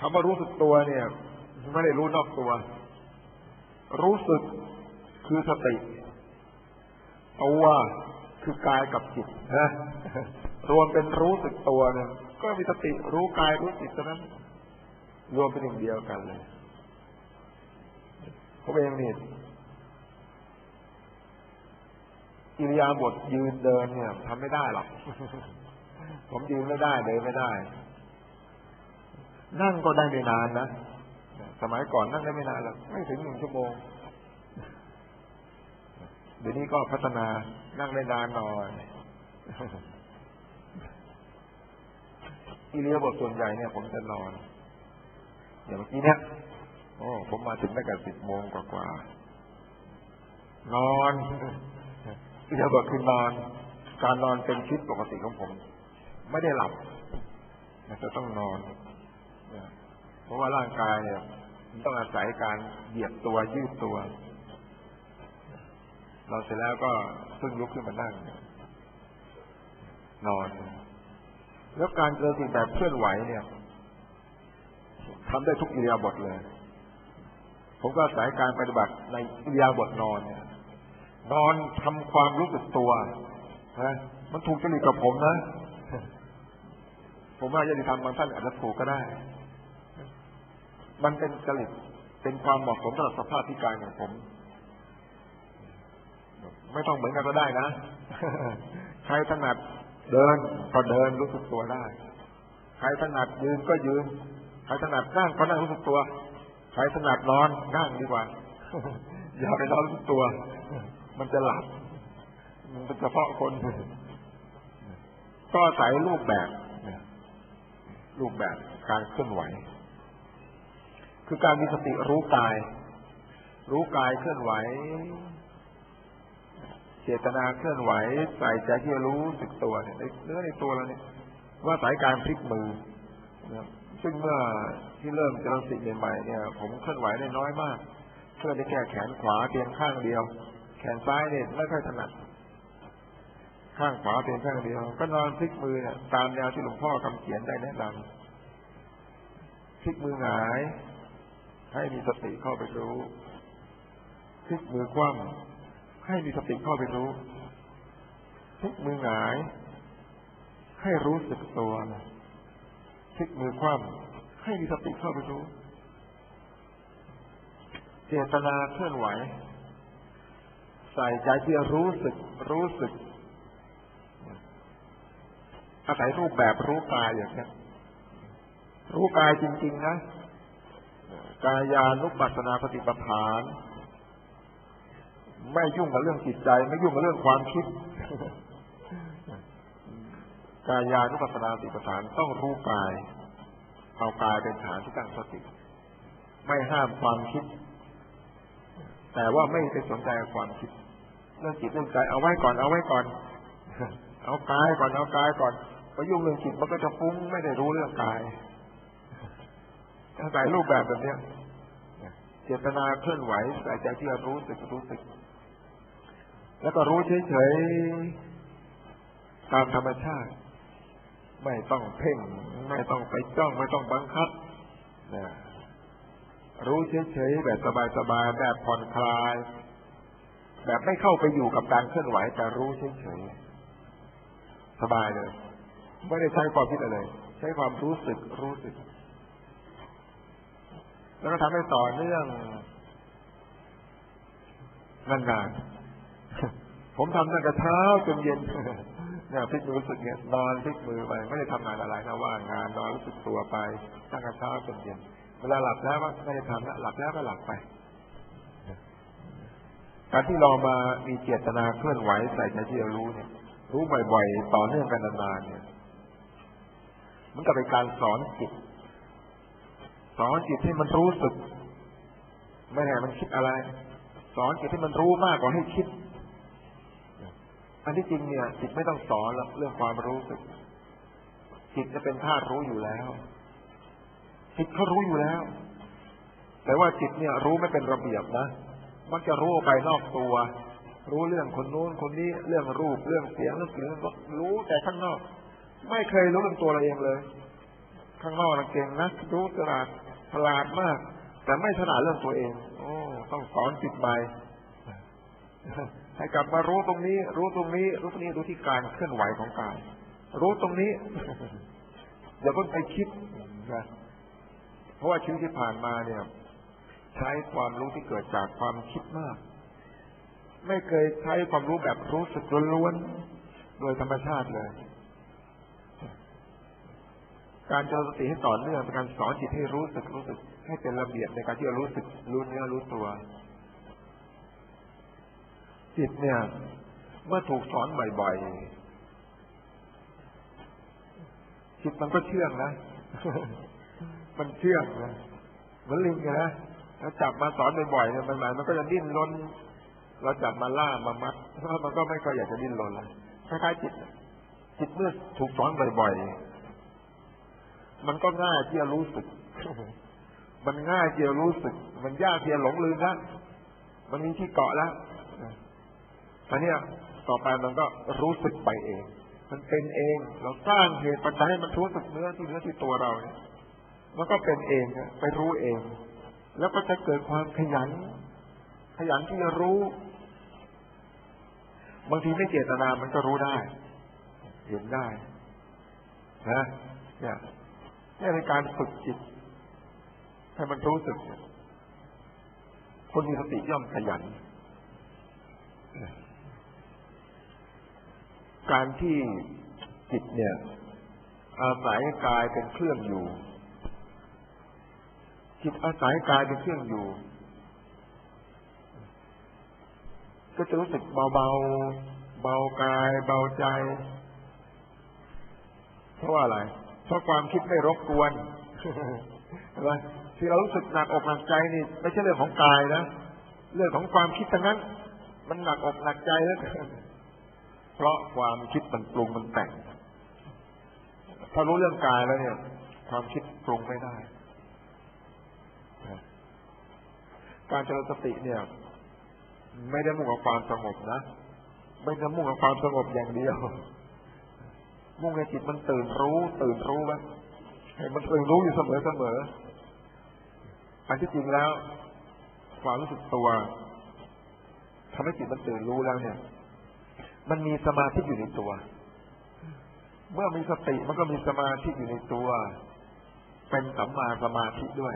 คำว่ารู้สึกตัวเนี่ย ไม่ได้รู้นอกตัว รู้สึกคือสติตัวคือกายกับจิตนะรวมเป็นรู้สึกตัวเนี่ยก็มีสติรู้กายรู้จิตเท่านั้น รวมเป็นหนึ่งเดียวกันเลยผมเองนี่อิริยาบถยืนเดินเนี่ยทำไม่ได้หรอกผมยืนไม่ได้เดินไม่ได้ นั่งก็ได้ไม่นานนะสมัยก่อนนั่งได้ไม่นานหรอกไม่ถึงหนึ่งชั่วโมงเดี๋ยวนี้ก็พัฒนานั่งได้นานหน่อยอิเลียบทส่วนใหญ่เนี่ยผมจะนอนอย่างเมื่อกี้เนี่ยโอ้ผมมาถึงตั้งแต่สิบโมงกว่าๆนอนอิเลียบทคือนอน การนอนเป็นชีวิตปกติของผม ไม่ได้หลับจะต้องนอน เพราะว่าร่างกายเนี่ยมันต้องอาศัยการเหยียดตัวยืดตัว เราเสร็จแล้วก็เพิ่งลุกขึ้นมานั่ง นอน แล้วการเจริญสิ่งแบบเคลื่อนไหวเนี่ยทำได้ทุกอิริยาบถเลย ผมก็อาศัยการปฏิบัติในอิริยาบถนอนเนี่ย นอนทำความรู้สึกตัวนะมันถูกจริตกับผมนะ ผมว่าญาติธรรมบางท่านอาจจะถูกก็ได้ มันเป็นจริตเป็นความเหมาะสมสำหรับสภาพพิการของผม ไม่ต้องเหมือนกันก็ได้นะ ใครถนัดเดินก็เดินรู้สึกตัวได้ ใครถนัดยืนก็ยืน ใครถนัดนั่งก็นั่งรู้สึกตัว ใครถนัดนอนนั่งดีกว่า อย่าไปนอนรู้สึกตัว มันจะหลับ มันเป็นเฉพาะคน ก็อาศัยรูปแบบรูปแบบการเคลื่อนไหว คือการมีสติรู้กาย รู้กายเคลื่อนไหว เจตนาเคลื่อนไหว ใส่ใจที่รู้สึกตัวเนี่ยในเนื้อในตัวเราเนี่ยว่าสายการพลิกมือนะซึ่งเมื่อที่เริ่มจะริญสติใหม่ๆเนี่ย ผมเคลื่อนไหวได้น้อยมากเคลื่อนได้แค่แขนขวาเพียงข้างเดียว แขนซ้ายเนี่ยไม่ค่อยถนัดข้างขวาเพียงข้างเดียว ก็นอนพลิกมือเนี่ยตามแนวที่หลวงพ่อคำเขียนได้แนะนำพลิกมือหงาย ให้มีสติเข้าไปรู้พลิกมือคว่ำให้มีสติเข้าไปรู้พลิกมือหงาย ให้รู้สึกตัวพลิกมือคว่ำให้มีสติเข้าไปรู้ เจตนาเคลื่อนไหว ใส่ใจที่รู้สึก รู้สึก อาศัยรูปแบบรู้กายอย่างนี้รู้กายจริง ๆ นะ กายานุปัสสนาปฏิปทาน ไม่ยุ่งกับเรื่องจิตใจ ไม่ยุ่งกับเรื่องความคิด กายานุปัสสนาติปัฏฐานต้องรู้กาย เอากายเป็นฐานที่ตั้งสติ ไม่ห้ามความคิด แต่ว่าไม่ไปสนใจความคิด เรื่องจิตเรื่องใจเอาไว้ก่อนเอาไว้ก่อน เอากายก่อนเอากายก่อนไปยุ่งเรื่องจิตมันก็จะฟุ้งไม่ได้รู้เรื่องกาย อาศัยรูปแบบแบบนี้เจตนาเคลื่อนไหวใส่ใจที่รู้สึกรู้สึก แล้วก็รู้เฉยๆตามธรรมชาติ ไม่ต้องเพ่ง ไม่ต้องไปจ้องไม่ต้องบังคับนะรู้เฉยๆแบบสบายๆแบบผ่อนคลาย แบบไม่เข้าไปอยู่กับการเคลื่อนไหวแต่รู้เฉยๆสบายเลย ไม่ได้ใช้ความคิดอะไร ใช้ความรู้สึกรู้สึก แล้วก็ทำให้ต่อเนื่องนานๆ ผมทำตั้งแต่เช้าจนเย็นเนี่ยพลิกมือรู้สึกเนี่ยนอนพลิกมือไปไม่ได้ทำงานอะไรนะว่างงานนอนรู้สึกตัวไปตั้งแต่เช้าจนเย็นเวลาหลับแล้วว่าไม่ได้ทำแล้วหลับแล้วก็หลับไปการที่เรามามีเจตนาเคลื่อนไหวใส่ใจที่เรารู้เนี่ย รู้บ่อยๆต่อเนื่องกันนานๆเนี่ยมันก็เป็นการสอนจิต สอนจิตให้มันรู้สึก ไม่ให้มันคิดอะไร สอนจิตให้มันรู้มากกว่าให้คิด อันที่จริงเนี่ย จิตไม่ต้องสอนเรื่องความรู้สึก จิตจะเป็นธาตุรู้อยู่แล้ว จิตเขารู้อยู่แล้ว แต่ว่าจิตเนี่ย รู้ไม่เป็นระเบียบนะมันจะรู้ไปนอกตัว รู้เรื่องคนนู้นคนนี้เรื่องรูปเรื่องเสียงเรื่องกลิ่นรู้แต่ข้างนอก ไม่เคยรู้เรื่องตัวเราเองเลย ข้างนอกนะเก่งนะรู้ตลาด ฉลาดมาก แต่ไม่ถนัดเรื่องตัวเอง โอ้ต้องสอนจิตใหม่ให้กลับมารู้ตรงนี้ รู้ตรงนี้ รู้ตรงนี้รู้ที่การเคลื่อนไหวของกาย รู้ตรงนี้ อย่าเพิ่งไปคิดนะเพราะว่าชีวิตที่ผ่านมาเนี่ย ใช้ความรู้ที่เกิดจากความคิดมาก ไม่เคยใช้ความรู้แบบรู้สึกล้วนๆโดยธรรมชาติเลย การเจริญสติให้ต่อเนื่องเป็นการสอนจิตให้รู้สึกรู้สึก ให้เป็นระเบียบในการที่จะรู้สึกรู้เนื้อรู้ตัว จิตเนี่ย เมื่อถูกสอนบ่อยๆจิตมันก็เชื่องนะมันเชื่องนะเหมือนลิงไงนะถ้าจับมาสอนบ่อยๆเนี่ยมันหมายมันก็จะดิ้นรนเราจับมาล่ามามัดมันก็ไม่ค่อยอยากจะดิ้นรนล้วคล้ายๆจิต จิตเมื่อถูกสอนบ่อยๆ มันก็ง่ายที่จะรู้สึก มันง่ายที่จะรู้สึก มันยากที่จะหลงลืมแล้วมันมีที่เกาะแล้วอันนี้ต่อไปมันก็รู้สึกไปเอง มันเป็นเอง เราสร้างเหตุปัจจัยให้มันรู้สึกเนื้อที่เนื้อที่ตัวเราเนี่ยมันก็เป็นเองไปรู้เอง แล้วก็จะเกิดความขยัน ขยันที่จะรู้ บางทีไม่เจตนามันก็รู้ได้ เห็นได้นะเนี่ย นี่เป็นการฝึกจิตให้มันรู้สึก คนมีสติย่อมขยัน การที่จิตเนี่ยอาศัยกายเป็นเครื่องอยู่ จิตอาศัยกายเป็นเครื่องอยู่ ก็จะรู้สึกเบาเบาเบากาย เบาใจ เพราะว่าอะไรเพราะความคิดไม่รบกวนใช่ไหมที่เรารู้สึกหนักอกหนักใจนี่ไม่ใช่เรื่องของกายนะเรื่องของความคิดทั้งนั้น มันหนักอกหนักใจแล้วเพราะความคิดมันปรุงมันแต่งถ้ารู้เรื่องกายแล้วเนี่ย ความคิดปรุงไม่ได้การเจริญสติเนี่ย ไม่ได้มุ่งกับความสงบนะ ไม่ได้มุ่งกับความสงบอย่างเดียว มุ่งให้จิตมันตื่นรู้ ตื่นรู้ไว้ให้มันตื่นรู้อยู่เสมอเสมออันที่จริงแล้ว ความรู้สึกตัวทำให้จิตมันตื่นรู้แล้วเนี่ย มันมีสมาธิอยู่ในตัว เมื่อมีสติมันก็มีสมาธิอยู่ในตัว เป็นสัมมาสมาธิด้วย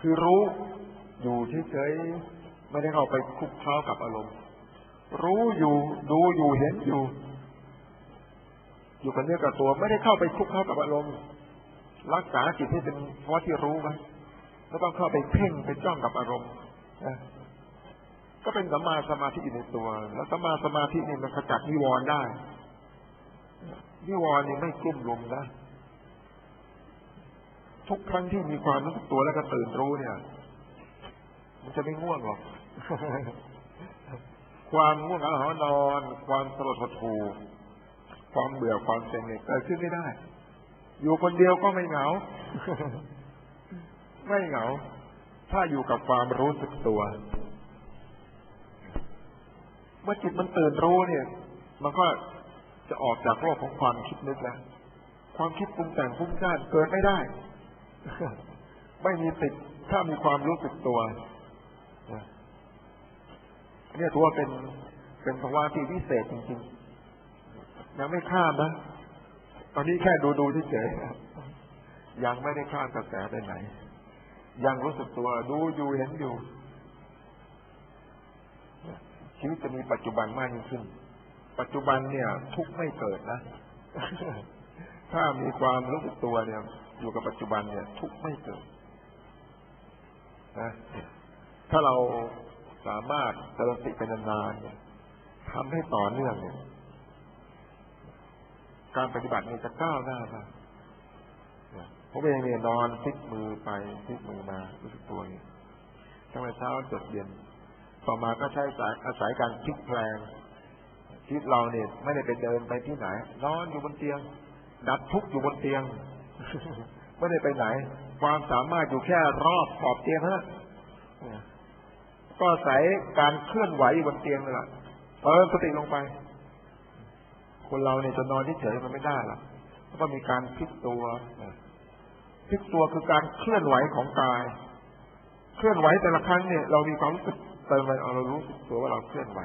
คือรู้อยู่เฉยๆไม่ได้เข้าไปคุกเข้ากับอารมณ์ รู้อยู่ดูอยู่เห็นอยู่ อยู่กับเนื้อกับตัวไม่ได้เข้าไปคุกเข้ากับอารมณ์ รักษาจิตให้เป็นเพราะที่รู้ไว้ไม่ต้องเข้าไปเพ่งไปจ้องกับอารมณ์ก็เป็นสัมมาสมาธิอยู่ในตัว แล้วสัมมาสมาธินี่มันขจัดนิวรณ์ได้นิวรณ์นี่ไม่กลุ้มลมนะทุกครั้งที่มีความรู้สึกตัวแล้วก็ตื่นรู้เนี่ย มันจะไม่ง่วงหรอก ความง่วงเหงาหอนอน ความสลดหดหู่ ความเบื่อความเซ็งเนี่ยเกิดขึ้นไม่ได้ อยู่คนเดียวก็ไม่เหงา ไม่เหงา ถ้าอยู่กับความรู้สึกตัว เมื่อจิตมันตื่นรู้เนี่ย มันก็จะออกจากโลกของความคิดนึกแล้วความคิดปรุงแต่งฟุ้งซ่านเกิดไม่ได้ ไม่มีติดถ้ามีความรู้สึกตัวเนี่ยถือว่าเป็นเป็นภาวะที่พิเศษจริงๆ ยังไม่ข้ามนะ ตอนนี้แค่ดูดูที่เฉยยังไม่ได้ข้ามกระแสไปไหน ยังรู้สึกตัวดูอยู่เห็นอยู่ชีวิตจะมีปัจจุบันมากยิ่งขึ้น ปัจจุบันเนี่ย ทุกไม่เกิดนะ ถ้ามีความรู้สึกตัวเนี่ย อยู่กับปัจจุบันเนี่ย ทุกไม่เกิดนะถ้าเราสามารถเจริญสติเป็นนานๆเนี่ยทำให้ต่อเนื่องเนี่ย การปฏิบัติเนี่ยจะก้าวหน้ามากผมเองเนี่ยนอนพลิกมือไปพลิกมือมารู้สึกตัวนี่ตั้งแต่เช้าจดเย็นต่อมาก็ใช้สายอาศัยการพลิกแปลงชีวิตเราเนี่ยไม่ได้ไปเดินไปที่ไหน นอนอยู่บนเตียง ดับทุกข์อยู่บนเตียง ไม่ได้ไปไหน ความสามารถอยู่แค่รอบขอบเตียงนะก็อาศัยการเคลื่อนไหวอยู่บนเตียงนี่แหละเติมสติลงไป คนเราเนี่ยจะนอนเฉยๆมันไม่ได้หรอกแล้วก็มีการพลิกตัวพลิกตัวคือการเคลื่อนไหวของกาย เคลื่อนไหวแต่ละครั้งเนี่ย เรามีความรู้สึกเติมไปเอาเรารู้สึกตัวว่าเราเคลื่อนไหว